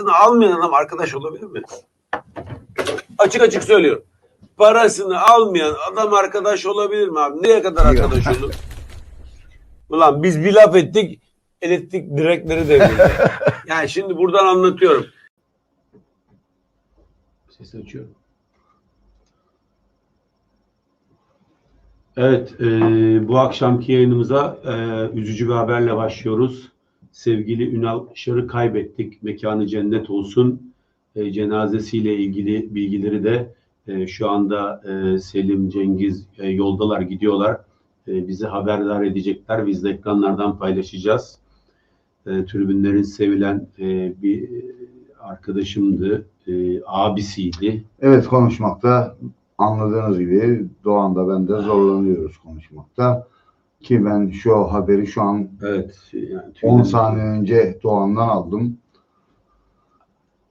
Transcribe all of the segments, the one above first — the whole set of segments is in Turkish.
parasını almayan adam arkadaş olabilir mi? Açık açık söylüyorum. Parasını almayan adam arkadaş olabilir mi abi? Neye kadar arkadaş olur? Ulan biz bir laf ettik, elektrik direkleri devrildi. yani şimdi buradan anlatıyorum. Ses açıyorum. Evet, e, bu akşamki yayınımıza e, üzücü bir haberle başlıyoruz. Sevgili Ünal Şar'ı kaybettik. Mekanı cennet olsun. E, cenazesiyle ilgili bilgileri de e, şu anda e, Selim, Cengiz e, yoldalar, gidiyorlar. E, bizi haberdar edecekler. Biz de ekranlardan paylaşacağız. E, tribünlerin sevilen e, bir arkadaşımdı, e, abisiydi. Evet konuşmakta anladığınız gibi Doğan'da ben de zorlanıyoruz konuşmakta. Ki ben şu haberi şu an Evet. Yani 10 saniye önce Doğan'dan aldım.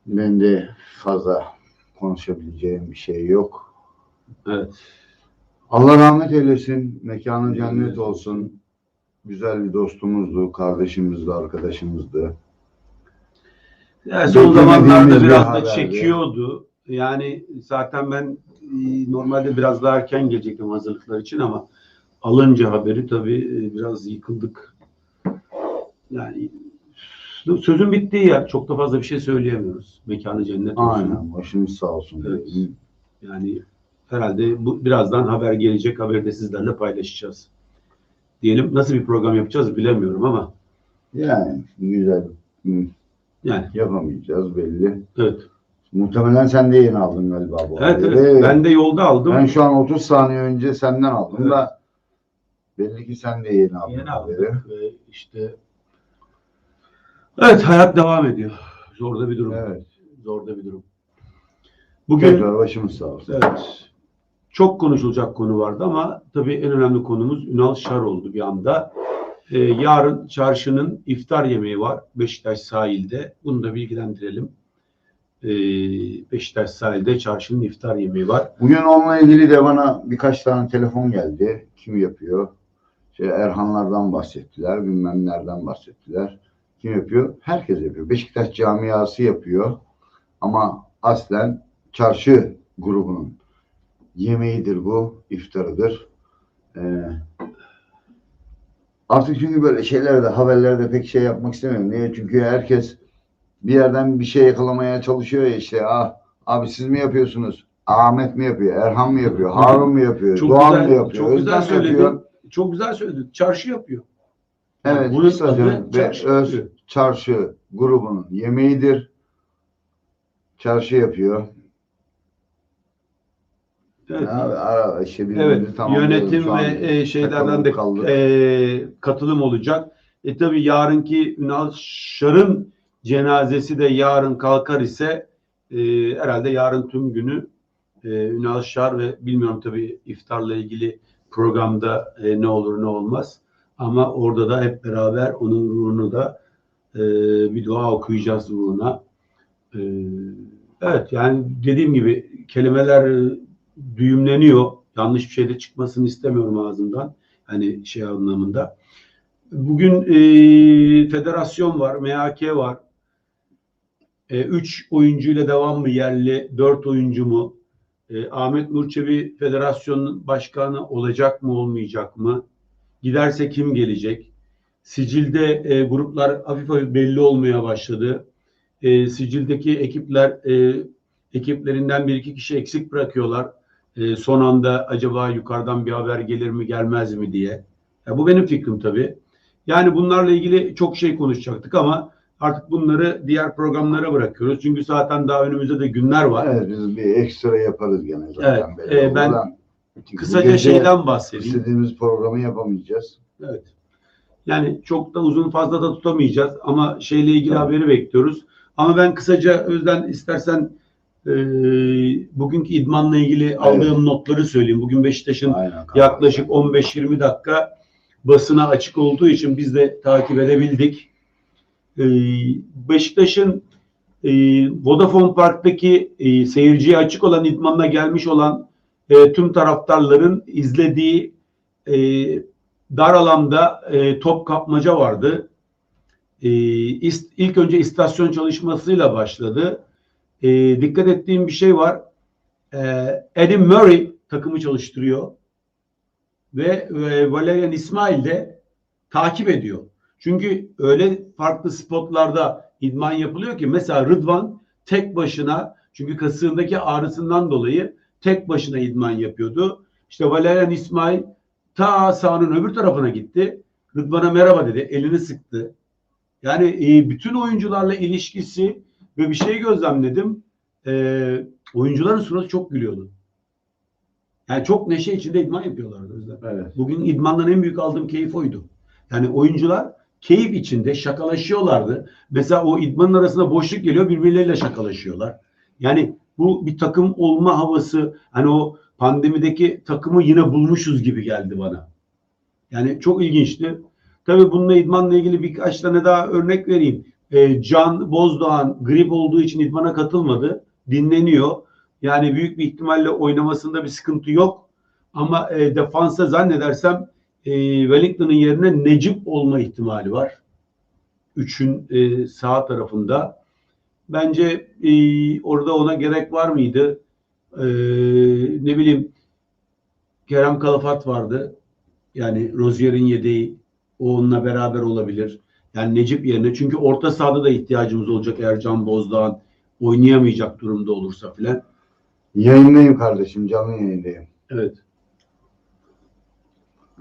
Ben de fazla konuşabileceğim bir şey yok. Evet. Allah rahmet eylesin. Mekanı cennet olsun. Güzel bir dostumuzdu, kardeşimizdi, arkadaşımızdı. Yani son zamanlarda bir biraz da çekiyordu. Yani zaten ben e, normalde biraz daha erken gelecektim hazırlıklar için ama alınca haberi tabii e, biraz yıkıldık. Yani sözün bittiği yer. Çok da fazla bir şey söyleyemiyoruz. Mekanı cennet olsun. Aynen. Başımız sağ olsun. Evet. Yani herhalde bu birazdan haber gelecek. Haberi de sizlerle paylaşacağız. Diyelim nasıl bir program yapacağız bilemiyorum ama Yani güzel. Yani Yapamayacağız belli. evet. Muhtemelen sen de yeni aldın galiba bu Evet, haberi. evet. Ben de yolda aldım. Ben şu an 30 saniye önce senden aldım Evet. da belli ki sen de yeni aldın Yeni aldık ve işte evet hayat devam ediyor. Zor da bir durum. Evet. Zor da bir durum. Bugün Tekrar başımız sağ olsun. evet çok konuşulacak konu vardı ama tabii en önemli konumuz Ünal Şar oldu bir anda. Ee, yarın çarşının iftar yemeği var Beşiktaş sahilde. Bunu da bilgilendirelim. Ee, Beşiktaş sahilde çarşının iftar yemeği var. Bugün onunla ilgili de bana birkaç tane telefon geldi. Kim yapıyor? Şey, Erhanlardan bahsettiler, bilmem nereden bahsettiler. Kim yapıyor? Herkes yapıyor. Beşiktaş camiası yapıyor. Ama aslen çarşı grubunun yemeğidir bu, iftarıdır. Ee, artık çünkü böyle şeylerde, haberlerde pek şey yapmak istemiyorum. Niye? Çünkü herkes bir yerden bir şey yakalamaya çalışıyor ya işte. Ah, abi siz mi yapıyorsunuz? Ahmet mi yapıyor? Erhan mı yapıyor? Harun mu yapıyor? Çok Doğan güzel, mı yapıyor? çok güzel Özlem mi söyledin. yapıyor? Çok güzel söyledin. Çarşı yapıyor. Evet, Bunun kısaca adı ve çarşı öz yapıyor. çarşı grubunun yemeğidir. Çarşı yapıyor. Evet. Ya, ara- işte Evet, yönetim ve e, şeylerden de kaldık. e, katılım olacak. E tabii yarınki Ünal Şar'ın cenazesi de yarın kalkar ise e, herhalde yarın tüm günü e, Ünal Şar ve bilmiyorum tabii iftarla ilgili programda e, ne olur ne olmaz. Ama orada da hep beraber onun ruhunu da e, bir dua okuyacağız ruhuna. E, evet yani dediğim gibi kelimeler e, düğümleniyor. Yanlış bir şey de çıkmasını istemiyorum ağzımdan. Hani şey anlamında. Bugün e, federasyon var, MHK var. 3 oyuncuyla devam mı yerli, 4 oyuncu mu? E, Ahmet Nurçevi federasyonun başkanı olacak mı, olmayacak mı? Giderse kim gelecek? Sicilde e, gruplar hafif hafif belli olmaya başladı. E, sicildeki ekipler e, ekiplerinden bir iki kişi eksik bırakıyorlar. E, son anda acaba yukarıdan bir haber gelir mi gelmez mi diye. Ya bu benim fikrim tabii. Yani bunlarla ilgili çok şey konuşacaktık ama artık bunları diğer programlara bırakıyoruz. Çünkü zaten daha önümüzde de günler var. Evet, biz bir ekstra yaparız gene zaten. Evet, e, ben bu Kısaca şeyden bahsedeyim. istediğimiz programı yapamayacağız. Evet. Yani çok da uzun fazla da tutamayacağız ama şeyle ilgili Tabii. haberi bekliyoruz. Ama ben kısaca Özden istersen e, bugünkü idmanla ilgili aldığım notları söyleyeyim. Bugün Beşiktaş'ın Aynen. yaklaşık 15-20 dakika basına açık olduğu için biz de takip edebildik. Ee, Beşiktaş'ın e, Vodafone Park'taki e, seyirciye açık olan idmanına gelmiş olan e, tüm taraftarların izlediği e, dar alanda top kapmaca vardı. e, ist- ilk önce istasyon çalışmasıyla başladı. Dikkat ettiğim bir şey var. Eddie Murray takımı çalıştırıyor ve e, Valerian İsmail de takip ediyor. Çünkü öyle farklı spotlarda idman yapılıyor ki mesela Rıdvan tek başına çünkü kasığındaki ağrısından dolayı tek başına idman yapıyordu. İşte Valerian İsmail ta sahanın öbür tarafına gitti. Rıdvan'a merhaba dedi. Elini sıktı. Yani e, bütün oyuncularla ilişkisi ve bir şey gözlemledim. E, oyuncuların suratı çok gülüyordu. Yani çok neşe içinde idman yapıyorlardı. Evet. Bugün idmandan en büyük aldığım keyif oydu. Yani oyuncular keyif içinde şakalaşıyorlardı. Mesela o idmanın arasında boşluk geliyor birbirleriyle şakalaşıyorlar. Yani bu bir takım olma havası hani o pandemideki takımı yine bulmuşuz gibi geldi bana. Yani çok ilginçti. Tabii bununla idmanla ilgili birkaç tane daha örnek vereyim. Ee, Can Bozdoğan grip olduğu için idmana katılmadı. Dinleniyor. Yani büyük bir ihtimalle oynamasında bir sıkıntı yok. Ama e, defansa zannedersem e, Wellington'ın yerine Necip olma ihtimali var. Üçün e, sağ tarafında. Bence e, orada ona gerek var mıydı? E, ne bileyim Kerem Kalafat vardı. Yani Rozier'in yedeği o onunla beraber olabilir. Yani Necip yerine çünkü orta sahada da ihtiyacımız olacak eğer Can Bozdağ'ın oynayamayacak durumda olursa filan. Yayındayım kardeşim. Canlı yayındayım. Evet.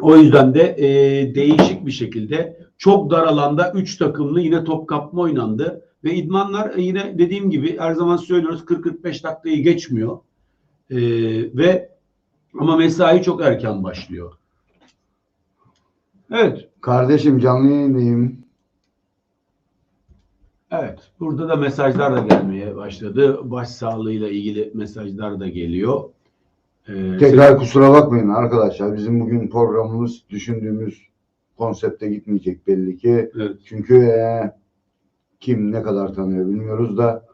O yüzden de e, değişik bir şekilde çok dar alanda 3 takımlı yine top kapma oynandı. Ve idmanlar e, yine dediğim gibi her zaman söylüyoruz 40-45 dakikayı geçmiyor. E, ve ama mesai çok erken başlıyor. Evet. Kardeşim canlı yayındayım. Evet. Burada da mesajlar da gelmeye başladı. Baş sağlığıyla ilgili mesajlar da geliyor. E, Tekrar kusura bakmayın arkadaşlar. Bizim bugün programımız düşündüğümüz konsepte gitmeyecek belli ki. Evet. Çünkü e, kim ne kadar tanıyor bilmiyoruz da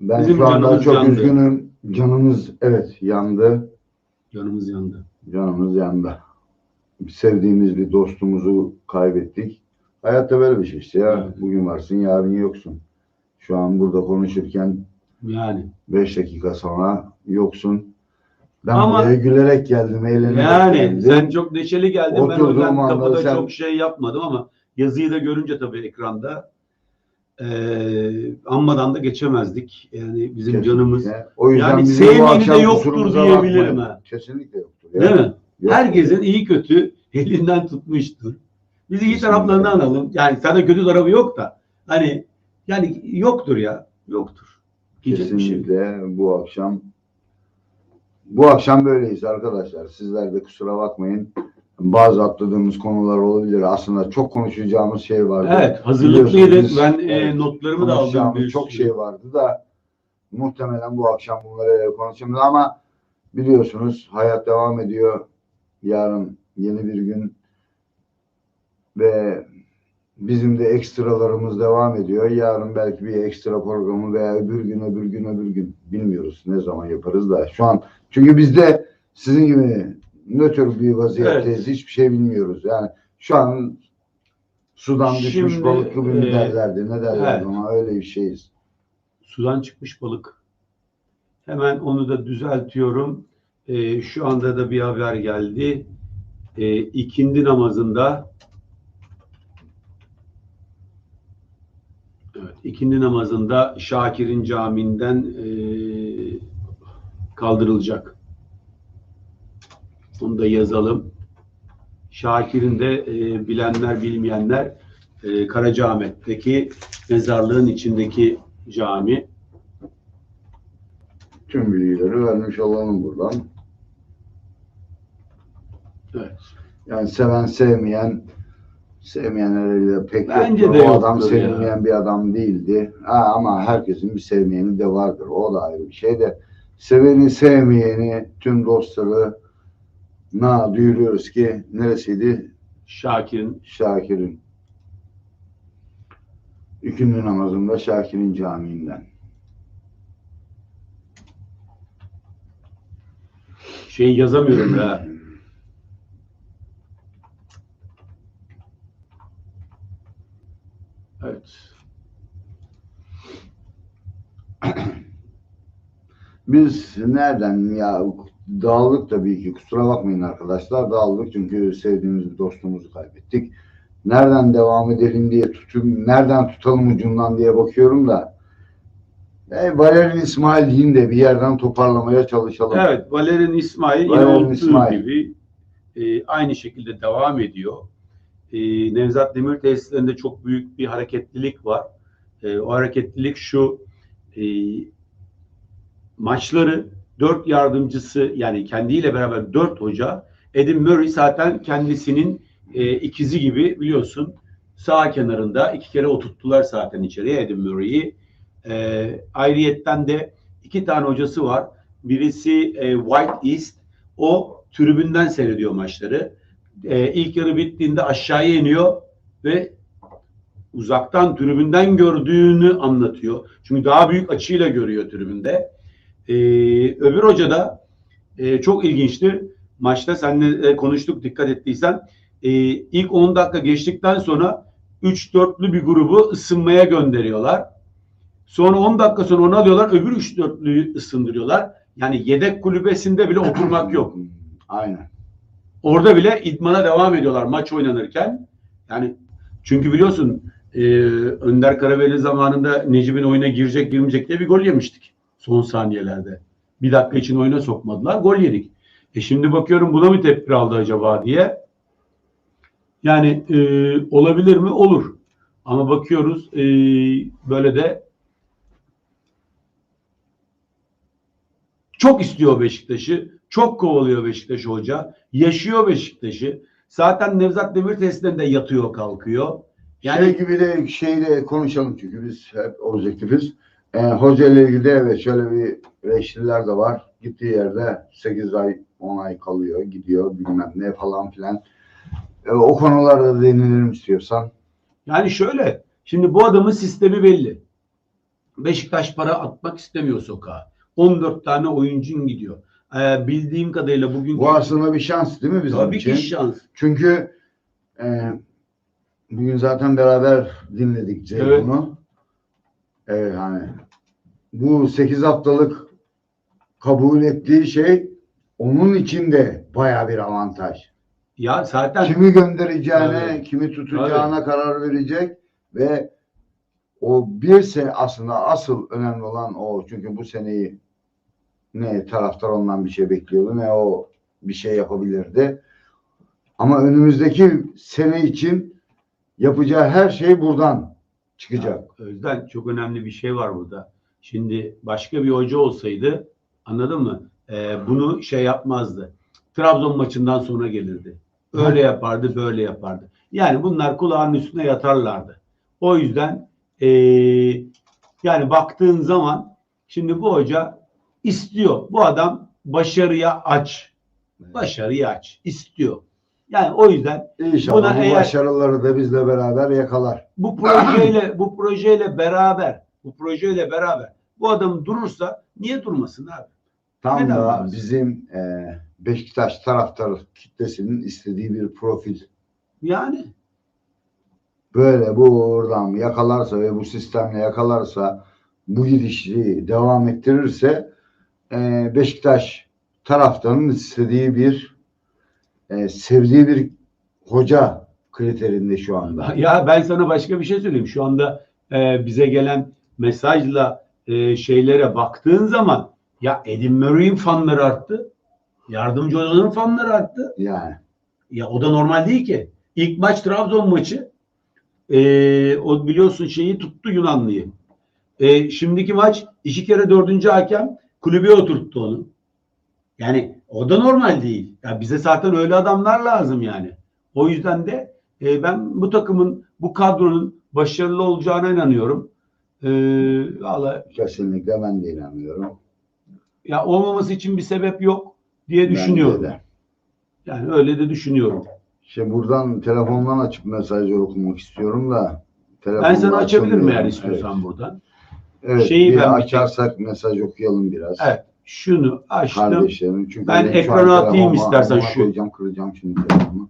ben Bizim şu anda çok yandı. üzgünüm. Canımız evet yandı. Canımız yandı. Canımız yandı. Sevdiğimiz bir dostumuzu kaybettik. Hayatta böyle bir şey işte ya. Evet. Bugün varsın yarın yoksun. Şu an burada konuşurken Yani. 5 dakika sonra yoksun. Ben Ama- buraya gülerek geldim, eğlenerek Yani geldim. sen çok neşeli geldin. Ben o Oturduğum yüzden anda kapıda sen- çok şey yapmadım ama yazıyı da görünce tabii ekranda eee anmadan da geçemezdik. Yani bizim Kesinlikle. canımız O yüzden Yani sevmeyeni de yoktur diyebilirim ha. Kesinlikle yoktur. ya. değil mi? Yok. Herkesin iyi kötü elinden tutmuştur. Biz iyi taraflarını analım. Yani sana kötü tarafı yok da hani yani yoktur ya. Yoktur. Bir şey. Kesinlikle bu akşam bu akşam böyleyiz arkadaşlar. Sizler de kusura bakmayın. Bazı atladığımız konular olabilir. Aslında çok konuşacağımız şey vardı. Evet hazırlıklıydık. Ben e, notlarımı da aldım. bir çok şey vardı da muhtemelen bu akşam bunları konuşacağız ama biliyorsunuz hayat devam ediyor. Yarın yeni bir gün ve bizim de ekstralarımız devam ediyor. Yarın belki bir ekstra programı veya öbür gün öbür gün öbür gün bilmiyoruz ne zaman yaparız da şu an çünkü bizde sizin gibi nötr bir vaziyetteyiz. Hiçbir şey bilmiyoruz. Yani şu an sudan düşmüş Şimdi, balık gibi mi e, derlerdi ne derlerdi evet. ama öyle bir şeyiz. sudan çıkmış balık. Hemen onu da düzeltiyorum. Ee, şu anda da bir haber geldi. Ee, ikindi namazında Evet, ikindi namazında Şakir'in camiinden ee, kaldırılacak. Onu da yazalım. Şakir'in de ee, bilenler bilmeyenler ee, Karacaahmet'teki mezarlığın içindeki cami. Tüm bilgileri vermiş olalım buradan. Evet. Yani seven sevmeyen sevmeyenleriyle pek Bence yoktur. de O adam yoktur ya. sevilmeyen bir adam değildi. Ha, ama herkesin bir sevmeyeni de vardır. O da ayrı bir şey de seveni sevmeyeni tüm dostları na duyuruyoruz ki neresiydi? Şakir'in Şakir'in ikindi namazında Şakir'in camiinden. şey yazamıyorum ya. Evet. Biz nereden ya dağıldık tabii ki kusura bakmayın arkadaşlar dağıldık çünkü sevdiğimiz bir dostumuzu kaybettik. Nereden devam edelim diye tutum, nereden tutalım ucundan diye bakıyorum da e, Valerian İsmail diyeyim de bir yerden toparlamaya çalışalım. Evet, Valerian İsmail yine Valerian olduğu İsmail. gibi e, aynı şekilde devam ediyor. E, Nevzat Demir tesislerinde çok büyük bir hareketlilik var. E, o hareketlilik şu, e, maçları dört yardımcısı yani kendiyle beraber dört hoca, Edim Murray zaten kendisinin e, ikizi gibi biliyorsun sağ kenarında iki kere oturttular zaten içeriye Edim Murray'i. E, ayrıyetten de iki tane hocası var. Birisi e, White East. O tribünden seyrediyor maçları. E, ilk yarı bittiğinde aşağıya iniyor ve uzaktan tribünden gördüğünü anlatıyor. Çünkü daha büyük açıyla görüyor tribünde. E, öbür hoca da e, çok ilginçti. Maçta seninle e, konuştuk dikkat ettiysen. E, ilk 10 dakika geçtikten sonra 3-4'lü bir grubu ısınmaya gönderiyorlar. Sonra 10 dakika sonra onu alıyorlar. Öbür 3-4'lüyü ısındırıyorlar. Yani yedek kulübesinde bile oturmak yok. Aynen. Orada bile idmana devam ediyorlar maç oynanırken. Yani çünkü biliyorsun e, Önder Karaveli zamanında Necip'in oyuna girecek girmeyecek diye bir gol yemiştik son saniyelerde. Bir dakika için oyuna sokmadılar. Gol yedik. E şimdi bakıyorum buna mı tepki aldı acaba diye. Yani e, olabilir mi? Olur. Ama bakıyoruz e, böyle de çok istiyor Beşiktaş'ı. Çok kovalıyor Beşiktaş hoca. Yaşıyor Beşiktaş'ı. Zaten Nevzat Demir testlerinde yatıyor kalkıyor. Yani şey gibi de şeyde konuşalım çünkü biz hep objektifiz. E, hoca ile ilgili de evet şöyle bir eleştiriler de var. Gittiği yerde 8 ay 10 ay kalıyor gidiyor bilmem ne falan filan. E, o konularda değinelim istiyorsan. Yani şöyle, şimdi bu adamın sistemi belli. Beşiktaş para atmak istemiyor sokağa. 14 tane oyuncun gidiyor. Ee, bildiğim kadarıyla bugün Bu aslında bir şans değil mi bizim tabii için? ki şans. Çünkü e, bugün zaten beraber dinledik Ceyhun'u. Evet hani bu 8 haftalık kabul ettiği şey onun için de baya bir avantaj. Ya zaten Kimi göndereceğine, Tabii. kimi tutacağına karar verecek ve o bir sene aslında asıl önemli olan o. Çünkü bu seneyi ne taraftar ondan bir şey bekliyordu ne o bir şey yapabilirdi. Ama önümüzdeki sene için yapacağı her şey buradan çıkacak. Özden çok önemli bir şey var burada. Şimdi başka bir hoca olsaydı anladın mı? Ee, bunu şey yapmazdı. Trabzon maçından sonra gelirdi. Öyle yapardı, böyle yapardı. Yani bunlar kulağın üstüne yatarlardı. O yüzden ee, yani baktığın zaman şimdi bu hoca istiyor. Bu adam başarıya aç. Başarıya aç. istiyor. Yani o yüzden İnşallah Buna bu eğer- başarıları da bizle beraber yakalar. bu projeyle bu projeyle beraber bu projeyle beraber bu adam durursa niye durmasın abi? Tam Neden da olmasın? bizim e, Beşiktaş taraftarı kitlesinin istediği bir profil. Yani böyle bu oradan yakalarsa ve bu sistemle yakalarsa bu gidişi devam ettirirse e, Beşiktaş taraftarının istediği bir e, sevdiği bir hoca kriterinde şu anda. ya ben sana başka bir şey söyleyeyim. Şu anda e, bize gelen mesajla e, şeylere baktığın zaman ya Edim Murray'in fanları arttı. Yardımcı hocanın fanları arttı. Yani Ya o da normal değil ki. İlk maç Trabzon maçı. Ee, o biliyorsun şeyi tuttu Yunanlıyı. Ee, şimdiki maç iki kere dördüncü hakem kulübe oturttu onu. Yani o da normal değil. Ya bize zaten öyle adamlar lazım yani. O yüzden de e, ben bu takımın, bu kadronun başarılı olacağına inanıyorum. Ee, valla kesinlikle ben de inanıyorum. ya olmaması için bir sebep yok diye Bence düşünüyorum. de. Yani öyle de düşünüyorum. İşte buradan telefondan açıp mesajları okumak istiyorum da Ben sana açabilirim açamıyorum. eğer istiyorsan buradan. Evet, Şeyi bir ben bir açarsak mesaj okuyalım biraz. Evet. Şunu açtım. Kardeşlerim. Çünkü Ben ekrana atayım istersen şu. Koyacağım, kıracağım şimdi telefonu.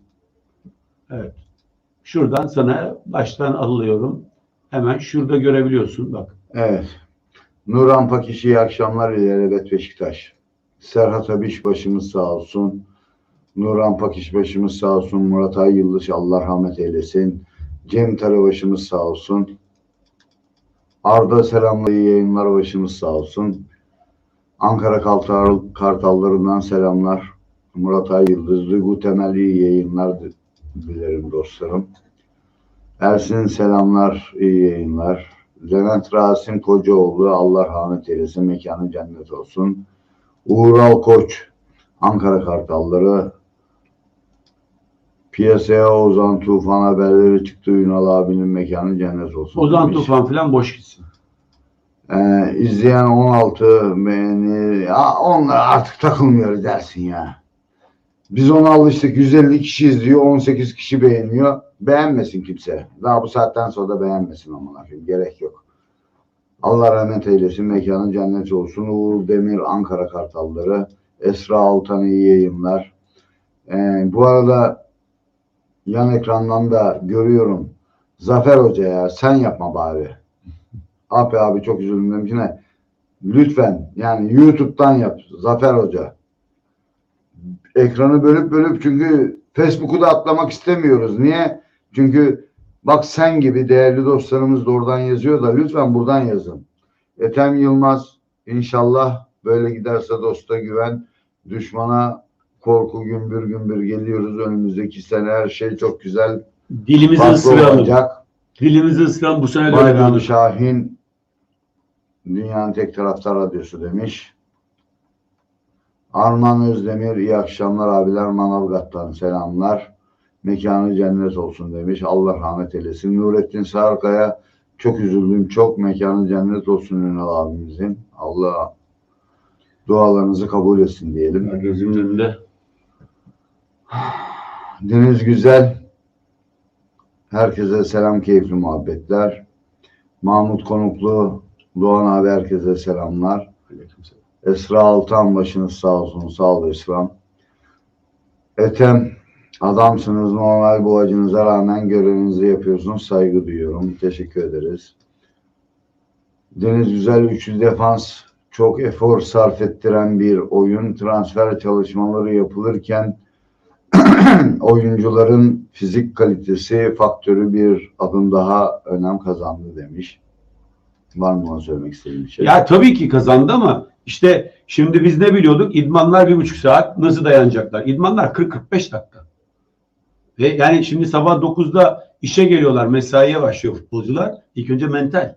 Evet. Şuradan sana baştan alıyorum. Hemen şurada görebiliyorsun bak. Evet. Nurhan Pakiş iyi akşamlar İlelebet Beşiktaş. Serhat Abiş başımız sağ olsun. Nurhan Pakiş başımız sağ olsun. Murat Ay Yıldız Allah rahmet eylesin. Cem Tara başımız sağ olsun. Arda selamlar iyi yayınlar başımız sağ olsun. Ankara Kartal, Kartallarından selamlar. Murat Ay Yıldız, Duygu Temel iyi yayınlar di- dilerim dostlarım. Ersin selamlar, iyi yayınlar. Levent Rasim Kocaoğlu, Allah rahmet eylesin, mekanı cennet olsun. Uğur Koç, Ankara Kartalları. Piyasaya Ozan Tufan haberleri çıktı. Ünal abinin mekanı cennet olsun. Ozan demiş. Tufan falan boş gitsin. Ee, izleyen 16 beğeni. Ya onlara artık takılmıyoruz dersin ya. Biz ona alıştık. 150 kişi izliyor. 18 kişi beğeniyor. Beğenmesin kimse. Daha bu saatten sonra da beğenmesin ama gerek yok. Allah rahmet eylesin. Mekanı cennet olsun. Uğur Demir Ankara Kartalları. Esra Altan iyi yayınlar. Ee, bu arada yan ekrandan da görüyorum. Zafer Hoca ya sen yapma bari. Abi abi çok üzüldüm demiş ne? Lütfen yani YouTube'dan yap Zafer Hoca. Ekranı bölüp bölüp çünkü Facebook'u da atlamak istemiyoruz. Niye? Çünkü bak sen gibi değerli dostlarımız da oradan yazıyor da lütfen buradan yazın. Ethem Yılmaz inşallah böyle giderse dosta güven, düşmana korku gümbür gümbür geliyoruz. Önümüzdeki sene her şey çok güzel. Dilimizi ısıralım. Dilimizi ısıralım bu sene Bayram. Şahin dünyanın tek taraftar radyosu demiş. Arman Özdemir iyi akşamlar abiler Manavgat'tan selamlar. Mekanı cennet olsun demiş. Allah rahmet eylesin. Nurettin Sarkaya çok üzüldüm. Çok mekanı cennet olsun Ünal abimizin. Allah dualarınızı kabul etsin diyelim. Gözümün önünde. Deniz Güzel. Herkese selam, keyifli muhabbetler. Mahmut Konuklu, Doğan abi herkese selamlar. Esra Altan başınız sağ olsun. Sağ ol Esra'm. Ethem adamsınız. Normal bu acınıza rağmen görevinizi yapıyorsunuz. Saygı duyuyorum. Teşekkür ederiz. Deniz Güzel üçlü defans çok efor sarf ettiren bir oyun. Transfer çalışmaları yapılırken oyuncuların fizik kalitesi faktörü bir adım daha önem kazandı demiş. Var mı ona söylemek istediğin bir şey? Ya tabii ki kazandı ama işte şimdi biz ne biliyorduk? İdmanlar bir buçuk saat nasıl dayanacaklar? İdmanlar 40-45 dakika. Ve yani şimdi sabah 9'da işe geliyorlar, mesaiye başlıyor futbolcular. İlk önce mental.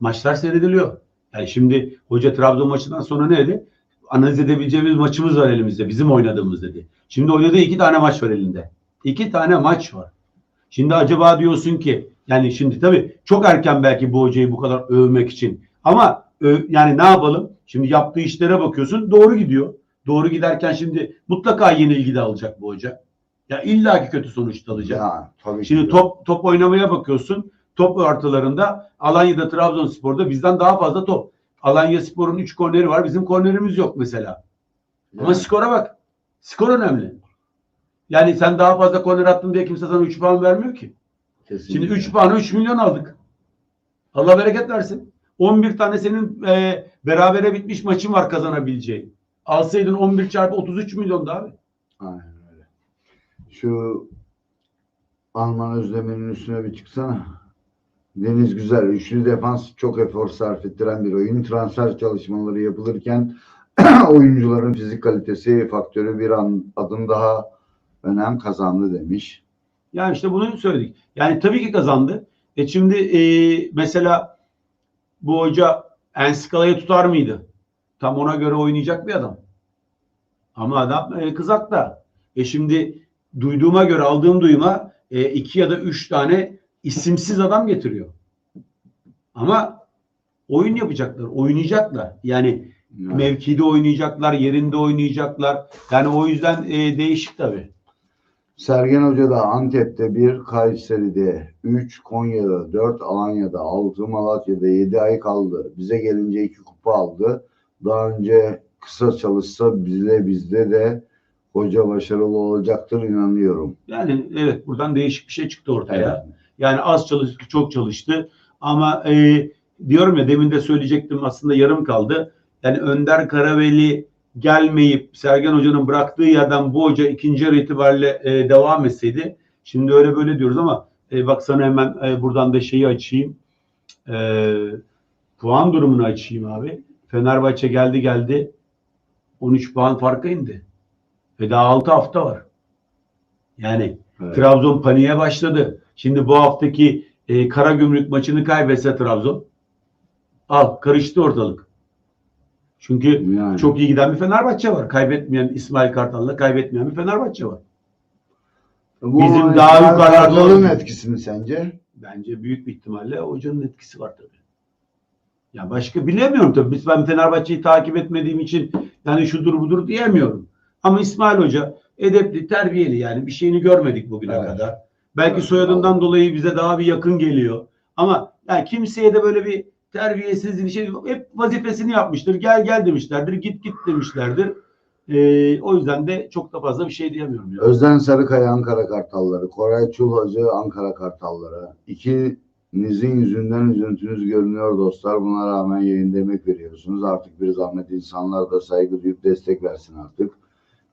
Maçlar seyrediliyor. Yani şimdi hoca Trabzon maçından sonra ne dedi? Analiz edebileceğimiz maçımız var elimizde. Bizim oynadığımız dedi. Şimdi oynadığı iki tane maç var elinde. İki tane maç var. Şimdi acaba diyorsun ki yani şimdi tabii çok erken belki bu hocayı bu kadar övmek için. Ama yani ne yapalım? Şimdi yaptığı işlere bakıyorsun doğru gidiyor. Doğru giderken şimdi mutlaka yenilgi de alacak bu hoca. Ya illaki kötü sonuç alacak. Ya, tabii ki Şimdi de. top top oynamaya bakıyorsun. Top ortalarında Alanya'da Trabzonspor'da bizden daha fazla top. Alanya Spor'un 3 korneri var. Bizim kornerimiz yok mesela. Ama Yani, skora bak. Skor önemli. Yani sen daha fazla korner attın diye kimse sana 3 puan vermiyor ki. Kesinlikle. Şimdi 3 puanı 3 milyon aldık. Allah bereket versin. 11 tane senin e, berabere bitmiş maçın var kazanabileceğin. Alsaydın 11 çarpı 33 milyon da abi. Aynen öyle. Şu Alman Özdemir'in üstüne bir çıksana. Deniz Güzel. Üçlü defans çok efor sarf ettiren bir oyun. Transfer çalışmaları yapılırken oyuncuların fizik kalitesi faktörü bir an, adım daha önem kazandı demiş. Yani işte bunu söyledik. Yani tabii ki kazandı. E şimdi e, mesela bu hoca Enskala'yı tutar mıydı? Tam ona göre oynayacak bir adam. Ama adam e, kızakta. E şimdi duyduğuma göre aldığım duyuma e, iki ya da üç tane isimsiz adam getiriyor. Ama oyun yapacaklar, oynayacaklar. Yani Yani, mevkide oynayacaklar, yerinde oynayacaklar. Yani o yüzden e, değişik tabii. Sergen Hoca da Antep'te bir, Kayseri'de 3, Konya'da 4, Alanya'da 6, Malatya'da 7 ay kaldı. Bize gelince 2 kupa aldı. Daha önce kısa çalışsa bizde bizde de hoca başarılı olacaktır inanıyorum. Yani evet buradan değişik bir şey çıktı ortaya. Evet. Yani az çalıştı, çok çalıştı. Ama e, diyorum ya demin de söyleyecektim aslında yarım kaldı. Yani Önder Karaveli gelmeyip Sergen Hoca'nın bıraktığı yerden bu hoca ikinci yarı itibariyle e, devam etseydi. Şimdi öyle böyle diyoruz ama e, bak sana hemen e, buradan da şeyi açayım. E, puan durumunu açayım abi. Fenerbahçe geldi geldi 13 puan farka indi. Ve daha 6 hafta var. Yani Evet. Trabzon paniğe başladı. Şimdi bu haftaki e, Karagümrük maçını kaybetse Trabzon al karıştı ortalık. Çünkü Yani. çok iyi giden bir Fenerbahçe var. Kaybetmeyen İsmail Kartal'la kaybetmeyen bir Fenerbahçe var. Bu Bizim daha yukarılarda olan- etkisi mi sence? Bence büyük bir ihtimalle hocanın etkisi var tabii. Ya başka bilemiyorum tabii. Biz ben Fenerbahçe'yi takip etmediğim için yani şudur budur diyemiyorum. Ama İsmail Hoca edepli, terbiyeli yani bir şeyini görmedik bugüne Evet. kadar. Belki Evet, soyadından dolayı bize daha bir yakın geliyor. Ama yani kimseye de böyle bir terbiyesiz bir şey hep vazifesini yapmıştır. Gel gel demişlerdir, git git demişlerdir. Ee, o yüzden de çok da fazla bir şey diyemiyorum. Ya. Özden Sarıkaya Ankara Kartalları, Koray Çulhacı Ankara Kartalları. İkinizin yüzünden üzüntünüz görünüyor dostlar. Buna rağmen yayında emek veriyorsunuz. Artık bir zahmet insanlar da saygı duyup destek versin artık.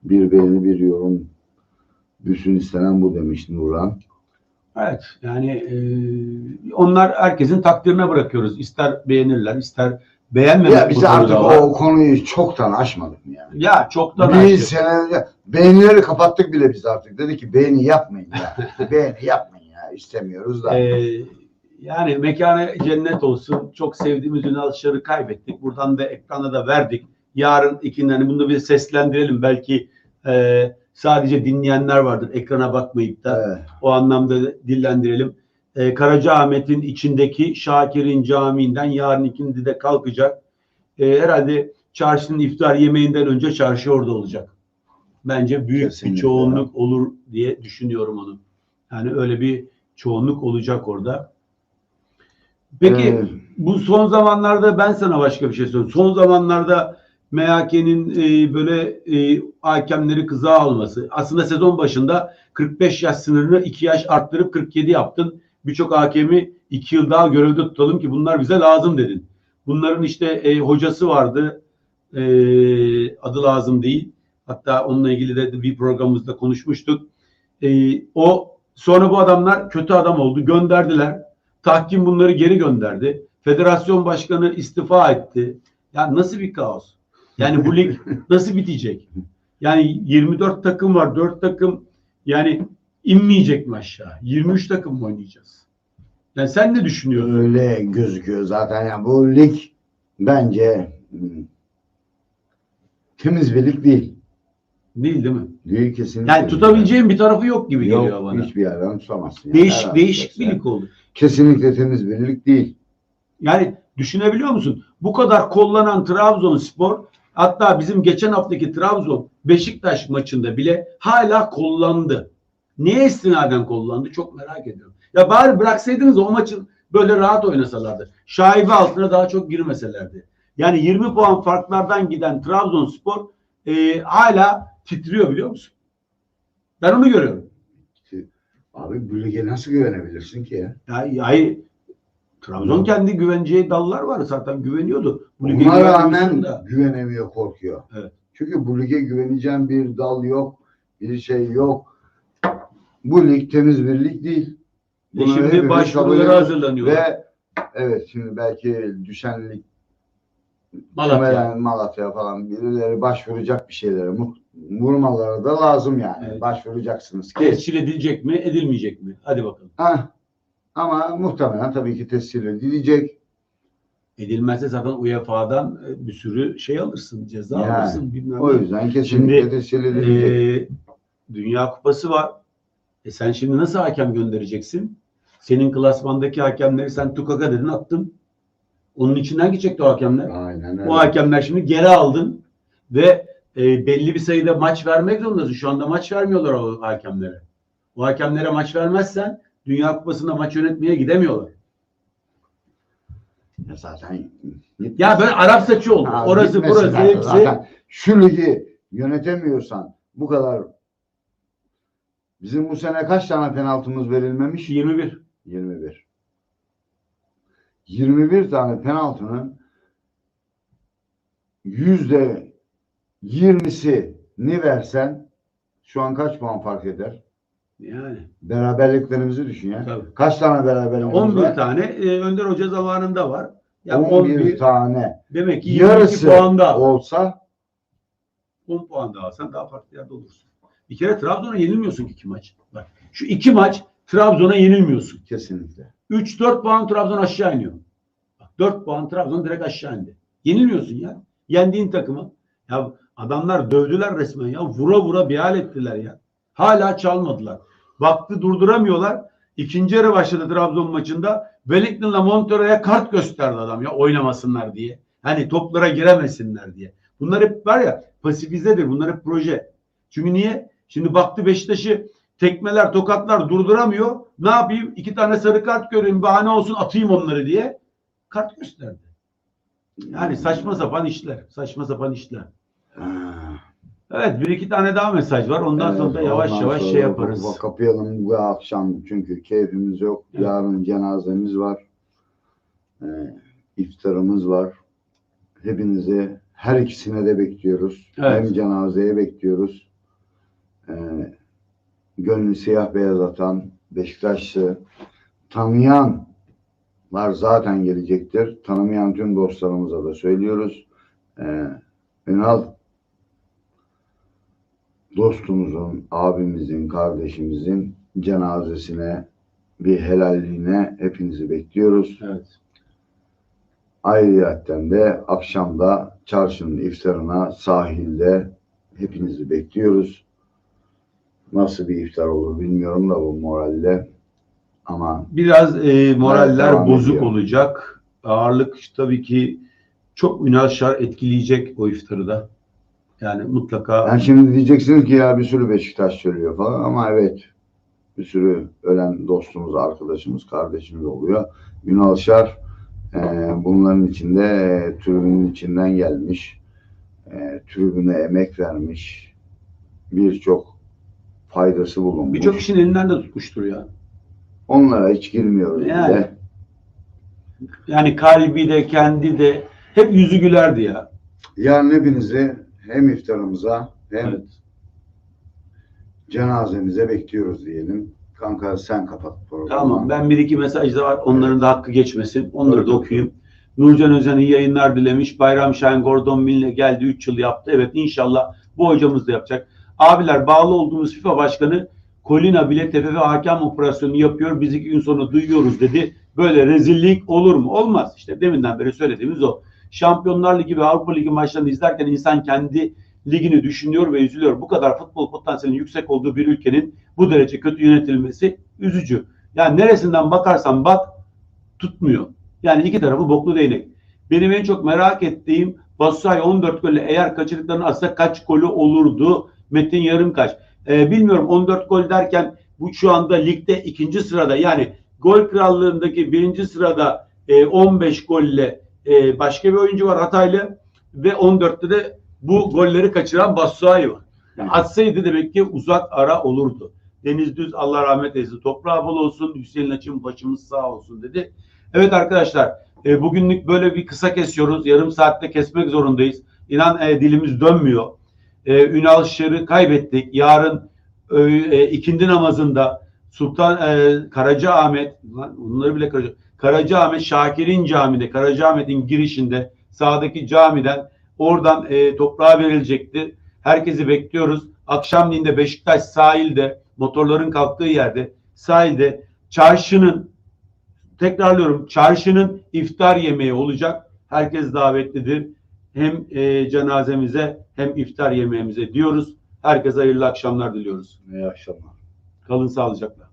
Bir beğeni bir yorum bütün istenen bu demiş Nuran. Evet yani e, onlar herkesin takdirine bırakıyoruz. İster beğenirler ister beğenmemek Ya biz artık var. o konuyu çoktan aşmadık mı yani? Ya çoktan Bir aştık. sene beğenileri kapattık bile biz artık. Dedi ki beğeni yapmayın ya. beğeni yapmayın ya. İstemiyoruz da. Ee, yani mekanı cennet olsun. Çok sevdiğimiz Ünal Şar'ı kaybettik. Buradan da ekrana da verdik. Yarın ikinden bunu bir seslendirelim. Belki e, sadece dinleyenler vardır. Ekrana bakmayıp da Evet. o anlamda dillendirelim. Ee, Karacaahmet'in içindeki Şakir'in camiinden yarın ikindi de kalkacak. Ee, herhalde çarşının iftar yemeğinden önce çarşı orada olacak. Bence büyük Kesinlikle. bir çoğunluk olur diye düşünüyorum onu. Yani öyle bir çoğunluk olacak orada. Peki Evet. bu son zamanlarda ben sana başka bir şey söyleyeyim. Son zamanlarda MHK'nin e, böyle e, hakemleri kıza alması. Aslında sezon başında 45 yaş sınırını 2 yaş arttırıp 47 yaptın. Birçok hakemi 2 yıl daha görevde tutalım ki bunlar bize lazım dedin. Bunların işte e, hocası vardı. E, adı lazım değil. Hatta onunla ilgili de bir programımızda konuşmuştuk. E, o sonra bu adamlar kötü adam oldu. Gönderdiler. Tahkim bunları geri gönderdi. Federasyon başkanı istifa etti. Ya nasıl bir kaos? Yani bu lig nasıl bitecek? Yani 24 takım var, 4 takım yani inmeyecek mi aşağı? 23 takım mı oynayacağız? Yani sen ne düşünüyorsun? Öyle gözüküyor zaten. Yani bu lig bence hmm, temiz bir lig değil. Değil değil mi? Değil kesinlikle. Yani tutabileceğin bir tarafı yok gibi geliyor Yok, bana. hiçbir yerden tutamazsın. yani. Değişik Her değişik bir lig oldu. Kesinlikle temiz bir lig değil. Yani düşünebiliyor musun? Bu kadar kollanan Trabzonspor hatta bizim geçen haftaki Trabzon Beşiktaş maçında bile hala kollandı. Neye istinaden kollandı çok merak ediyorum. Ya bari bıraksaydınız o maçın böyle rahat oynasalardı. Şaibe altına daha çok girmeselerdi. Yani 20 puan farklardan giden Trabzonspor e, hala titriyor biliyor musun? Ben onu görüyorum. Abi bu lige nasıl güvenebilirsin ki ya? Ya, ya Trabzon kendi güveneceği dallar var zaten güveniyordu. Bu lige Buna rağmen da. güvenemiyor, korkuyor. Evet. Çünkü bu lige güveneceğim bir dal yok, bir şey yok. Bu lig temiz bir lig değil. E Bunu şimdi hepimiz başvuruları kabul ediyoruz. hazırlanıyorlar. Ve evet şimdi belki düşen lig Malatya. Malatya. Falan birileri başvuracak bir şeylere. Vurmaları da lazım yani. Evet. Başvuracaksınız ki. Tescil edilecek mi, edilmeyecek mi? Hadi bakalım. Hah. Ama muhtemelen tabii ki tescil edilecek. Edilmezse zaten UEFA'dan e, bir sürü şey alırsın, ceza Yani, alırsın bilmem O yüzden kesinlikle Şimdi, tescil edilecek. Ee, Dünya Kupası var. E sen şimdi nasıl hakem göndereceksin? Senin klasmandaki hakemleri sen tukaka dedin attın. Onun içinden gidecekti o hakemler. Aynen öyle. O hakemler şimdi geri aldın ve e, belli bir sayıda maç vermek zorundasın. Şu anda maç vermiyorlar o hakemlere. O hakemlere maç vermezsen Dünya Kupası'nda maç yönetmeye gidemiyorlar. Ya zaten Ya böyle Arap saçı oldu. Ha, Orası gitmesin burası zaten. hepsi. Zaten şu ligi yönetemiyorsan bu kadar bizim bu sene kaç tane penaltımız verilmemiş? 21. 21. 21 tane penaltının yüzde 20'sini versen şu an kaç puan fark eder? Yani Beraberliklerimizi düşün ya. Tabii. Kaç tane beraberliğimiz 11 var? tane e, Önder Hoca zamanında var. Ya 11, 11, tane. demek ki 22 Yarısı puanda olsa 10 puan daha alsan daha farklı yerde olursun. Bir kere Trabzon'a yenilmiyorsun ki iki maç. Bak şu iki maç Trabzon'a yenilmiyorsun. kesinlikle. 3-4 puan Trabzon aşağı iniyor. Bak 4 puan Trabzon direkt aşağı indi. Yenilmiyorsun ya. Yendiğin takımı. Ya adamlar dövdüler resmen ya. Vura vura bir hal ettiler ya. Hala çalmadılar. Baktı durduramıyorlar. İkinci yarı başladı Trabzon maçında. Wellington'la Montero'ya kart gösterdi adam ya oynamasınlar diye. Hani toplara giremesinler diye. Bunlar hep var ya pasifizedir. Bunlar hep proje. Çünkü niye? Şimdi baktı Beşiktaş'ı tekmeler, tokatlar durduramıyor. Ne yapayım? İki tane sarı kart göreyim, bahane olsun atayım onları diye. Kart gösterdi. Yani saçma sapan işler. Saçma sapan işler. Ah. Evet bir iki tane daha mesaj var. Ondan Evet, sonra da yavaş yavaş şey yaparız. bak- Kapayalım bu akşam çünkü keyfimiz yok. Evet. Yarın cenazemiz var. Ee, iftarımız var. Hepinizi her ikisine de bekliyoruz. Evet. Hem cenazeye bekliyoruz. Ee, gönlü siyah beyaz atan Beşiktaşlı tanıyanlar zaten gelecektir. Tanımayan tüm dostlarımıza da söylüyoruz. Ee, Ünal dostumuzun, abimizin, kardeşimizin cenazesine bir helalliğine hepinizi bekliyoruz. Evet. Ayrıyetten de akşamda çarşının iftarına sahilde hepinizi bekliyoruz. Nasıl bir iftar olur bilmiyorum da bu moralle ama Biraz e, moraller bozuk ediyor. olacak. Ağırlık tabii ki çok Şar etkileyecek o iftarı da. Yani mutlaka yani şimdi diyeceksiniz ki ya bir sürü Beşiktaş söylüyor falan ama evet bir sürü ölen dostumuz, arkadaşımız, kardeşimiz oluyor. Ünal Şar e, bunların içinde e, tribünün içinden gelmiş. E, tribüne emek vermiş. Birçok faydası bulunmuş. birçok kişinin elinden de tutmuştur ya. Onlara hiç girmiyoruz Yani. bile. Yani kalbi de kendi de hep yüzü gülerdi ya. Yarın hepinizi hem iftarımıza hem Evet. cenazemize bekliyoruz diyelim. Kanka sen kapat programı. Tamam ben bir iki mesaj da var. Onların da hakkı geçmesin. Onları da okuyayım. Nurcan Özen iyi yayınlar dilemiş. Bayram Şahin Gordon Mill'le geldi 3 yıl yaptı. Evet inşallah bu hocamız da yapacak. Abiler bağlı olduğumuz FIFA Başkanı Kolina bile ve hakem operasyonu yapıyor. Biz iki gün sonra duyuyoruz dedi. Böyle rezillik olur mu? Olmaz. İşte deminden beri söylediğimiz o. Şampiyonlar Ligi ve Avrupa Ligi maçlarını izlerken insan kendi ligini düşünüyor ve üzülüyor. Bu kadar futbol potansiyelinin yüksek olduğu bir ülkenin bu derece kötü yönetilmesi üzücü. Yani neresinden bakarsan bak tutmuyor. Yani iki tarafı boklu değnek. Benim en çok merak ettiğim Batshuayi 14 golle eğer kaçırdıklarını atsa kaç golü olurdu? Metin yarım kaç? Ee, bilmiyorum 14 gol derken bu şu anda ligde ikinci sırada yani gol krallığındaki birinci sırada e, 15 golle e, başka bir oyuncu var Hataylı ve 14'te de bu golleri kaçıran Batshuayi var. Yani atsaydı demek ki uzak ara olurdu. Deniz Düz Allah rahmet eylesin. Toprağı bol olsun. Hüseyin Açın başımız sağ olsun dedi. Evet arkadaşlar e, bugünlük böyle bir kısa kesiyoruz. Yarım saatte kesmek zorundayız. İnan e, dilimiz dönmüyor. E, Ünal Şer'i kaybettik. Yarın e, e, ikindi namazında Sultan e, Karacaahmet lan bunları bile Karaca, Karacaahmet Şakir'in camide Karacaahmet'in girişinde sağdaki camiden oradan e, toprağa verilecekti. Herkesi bekliyoruz. Akşamleyin de Beşiktaş sahilde motorların kalktığı yerde sahilde çarşının tekrarlıyorum çarşının iftar yemeği olacak. Herkes davetlidir. Hem e, cenazemize hem iftar yemeğimize diyoruz. Herkese hayırlı akşamlar diliyoruz. İyi akşamlar. Kalın sağlıcakla.